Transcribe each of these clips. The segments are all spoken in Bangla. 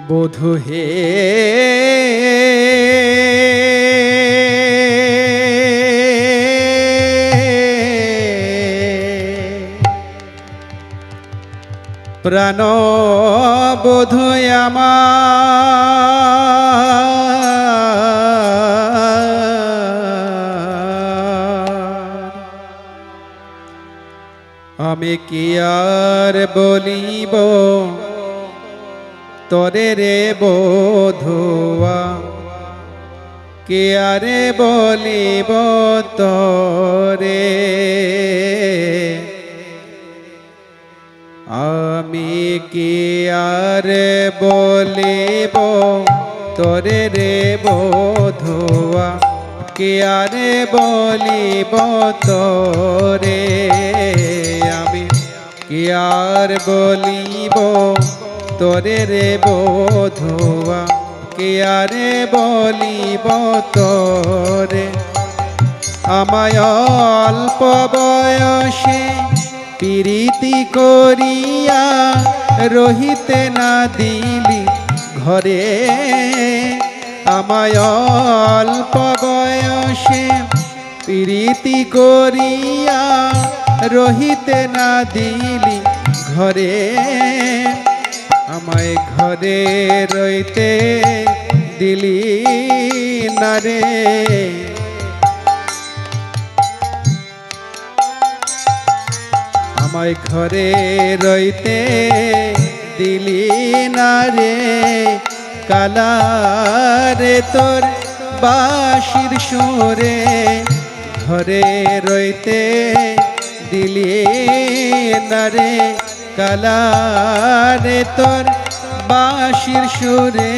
বধু হে। প্রাণ বধু আমি কি আর বলিব? তরে রে বধুয়া, কে আরে বলিব তরে? আমি কি আর বলিব তরে রে বধুয়া, কে আরে বলিব তরে? আমি কি আর বলিব তোরে রে বধুয়া, কে আরে বলিব তোরে? আমায় অল্প বয়সে প্রীতি করিয়া রহিতে না দিলি ঘরে। আমায় অল্প বয়সে প্রীতি করিয়া রহিতে না দিলি ঘরে। আমায় ঘরে রইতে দিলি না রে। আমায় ঘরে রইতে দিলি না রে। কালারে তোর বাসির সুরে ঘরে রইতে দিলি না রে। কালারে তোর বাঁশির সুরে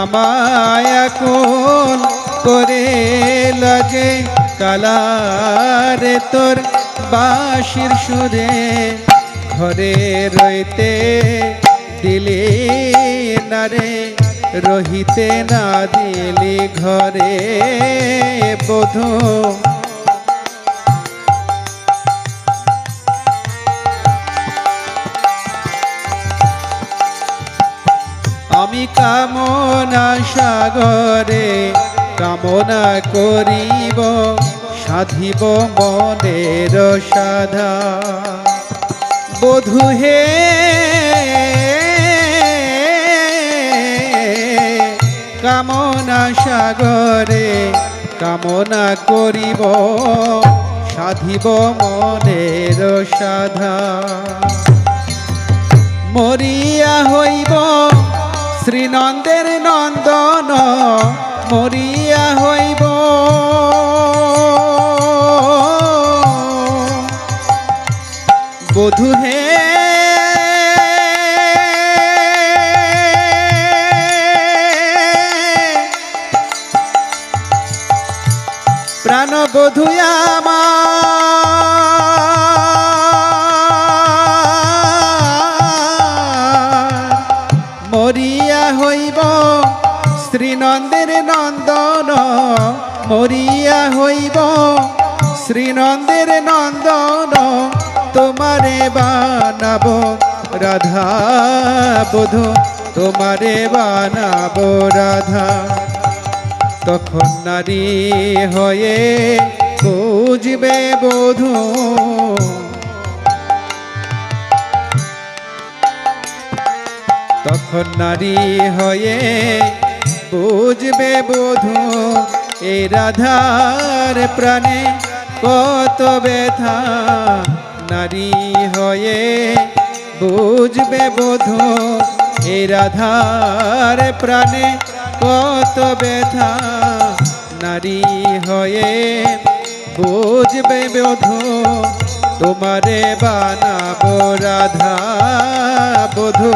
আমায় কোন করে লাগে। কালারে তোর বাঁশির সুরে ঘরে রইতে দিলে না রে, রহিতে না দিলি ঘরে বধূ। কামনা সাগরে কামনা করিব, সাধিব মনের সাধা। বধু হে, কামনা সাগরে কামনা করিব, সাধিব মনের সাধা। মরিয়া হইব শ্রীনন্দের নন্দন মরিয়া হইব। বধু হে প্রাণ বধু আমার। শ্রীনন্দের নন্দন মরিয়া হইব। শ্রীনন্দের নন্দন তোমারে বানাব। রাধা বধু, তোমারে বানাব রাধা। তখন নারী হয়ে বুঝবে বধূ। তখন নারী হয়ে বুঝবে বধূ এ রাধার প্রাণে কত ব্যথা। নারী হয়ে বুঝবে বধূ এ রাধার প্রাণে কত ব্যথা। নারী হয়ে বুঝবে বধু তোমারে বানাবো রাধা বধূ।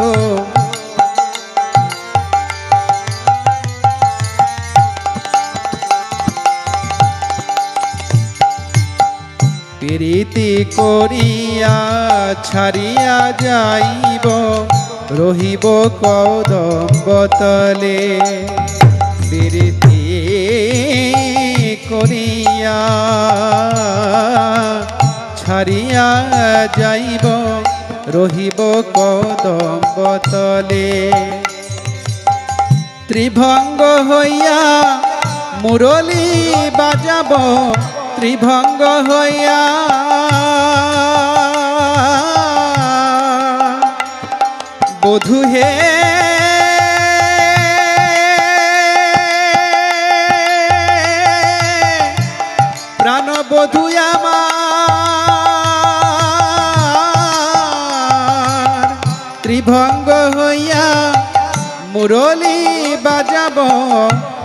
প্রীতি করিয়া ছাড়িয়া যাইব, রহিব কদম্ব তলে। প্রীতি করিয়া ছাড়িয়া যাইব, রহিব কদম্ব তলে। ত্রিভঙ্গ হইয়া মুরলি বাজাব ত্রিভঙ্গ হইয়া বধু হে প্রাণ বধু ত্রিভঙ্গ হইয়া মুরলি বাজাব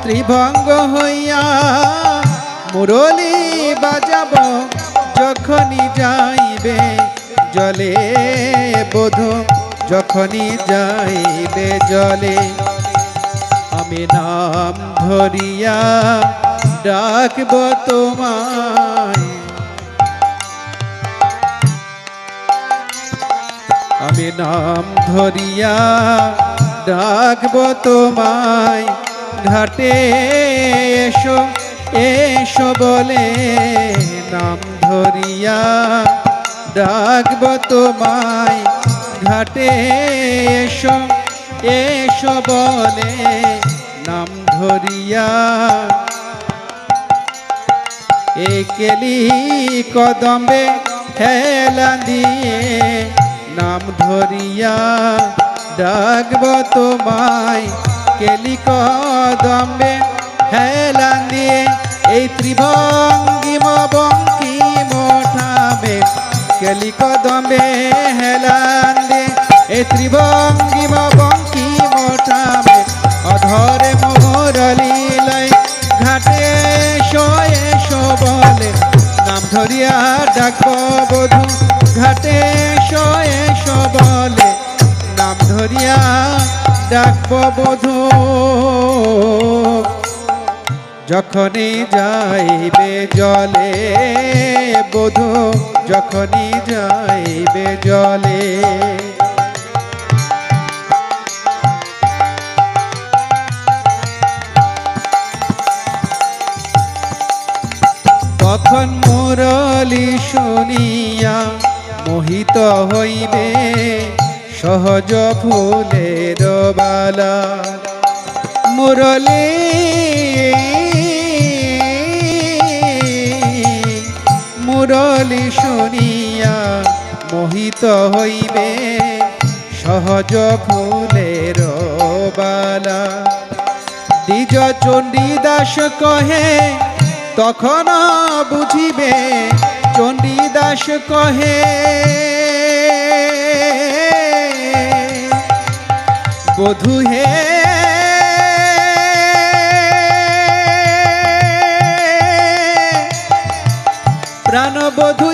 ত্রিভঙ্গ হইয়া মুরলি বাজাব, যখনই যাইবে জলে বধু, যখনই যাইবে জলে। আমি নাম ধরিয়া ডাকব তোমায়। আমি নাম ধরিয়া ডাকব তোমায়। ঘাটে এসো এসো বলে নাম ধরিয়া ডাকব তোমায়। ঘাটে এসো এসো বলে নাম ধরিয়া। একেলি কদমে হেলা দিয়ে নাম ধরিয়া ডাকব তোমায়। কেলি কদমে হেলা দিয়ে এই ত্রিভঙ্গিম বঙ্কিম ঠামে কেলি কদমে হেলান দিয়ে এই ত্রিভঙ্গিম বঙ্কিম ঠামে অধরে মোরলি লাই ঘাটে শয়ে বলে, নাম ধরিয়া ডাকব বধু, ঘাটে শয়ে বলে, নাম ধরিয়া ডাকব বধু। যখনই যাইবে জলে, বধু যখনই যাইবে জলে। তখন মুরলি শুনিয়া মোহিত হইবে সহজ ফুলের বালা। মুরলি মুরলি শুনিয়া মোহিত হইবে, সহজ ফুলের বালা। দ্বিজ চণ্ডীদাস কহে, তখন বুঝিবে, চণ্ডীদাস কহে, বধু হে বধু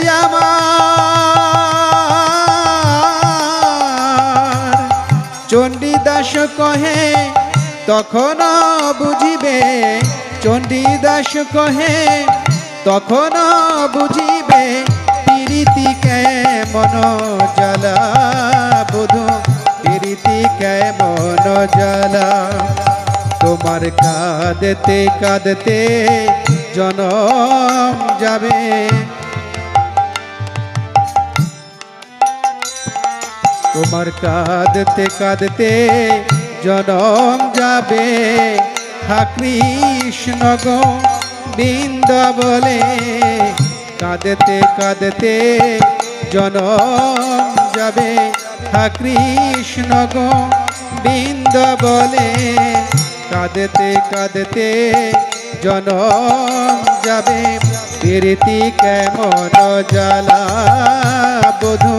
চণ্ডীদাস কহে, তখন বুঝিবে। চণ্ডীদাস কহে, তখন বুঝিবে প্রীতি কেমন জ্বালা বুধু। প্রীতি কেমন জ্বালা। তোমার কাঁদতে কাঁদতে জনম যাবে। তোমার কাঁদতে কাঁদতে জনম যাবে। কৃষ্ণ গো বৃন্দ বলে কাঁদতে কাঁদতে জনম যাবে। কৃষ্ণ গো বৃন্দ বলে কাঁদতে কাঁদতে জনম যাবে। প্রীতি কেমন জ্বালা, বধু?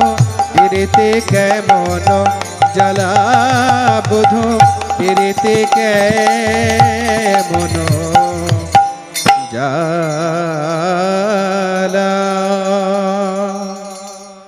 পেরেতে কেমন জ্বালা বোধ? পেরেতে কেমন জ্বালা?